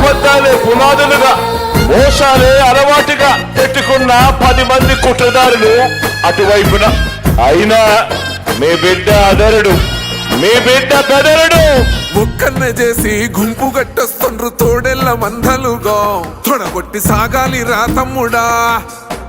అబద్ధాలే పునాదులుగా మోసాలే అలవాటుగా పెట్టుకున్న పది మంది కుట్రదారులు అటువైపున. అయినా మీ బిడ్డ అదరుడు మీ బిడ్డ బెదరుడు. ఒక్కన్న చేసి గుంపు గట్టొస్తుండ్రు తోడెల్ల మందలుగా. తొడగొట్టి సాగాలి రా తమ్ముడా.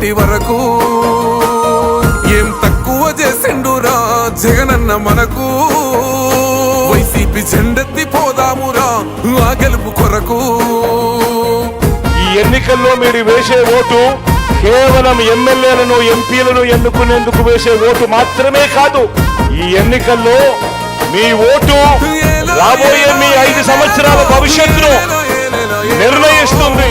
పేదింటి వరకు ఏం తక్కువ చేసిండురా జగనన్న మనకు? వైసీపీ జెండెత్తి పోదామురా ఆ గెలుపు కొరకు. ఈ ఎన్నికల్లో మీరు వేసే ఓటు కేవలం ఎమ్మెల్యేలను ఎంపీలను ఎన్నుకునేందుకు వేసే ఓటు మాత్రమే కాదు ఈ ఎన్నికల్లో మీ ఓటు రాబోయే మీ ఐదు సంవత్సరాల భవిష్యత్తును నిర్ణయిస్తుంది.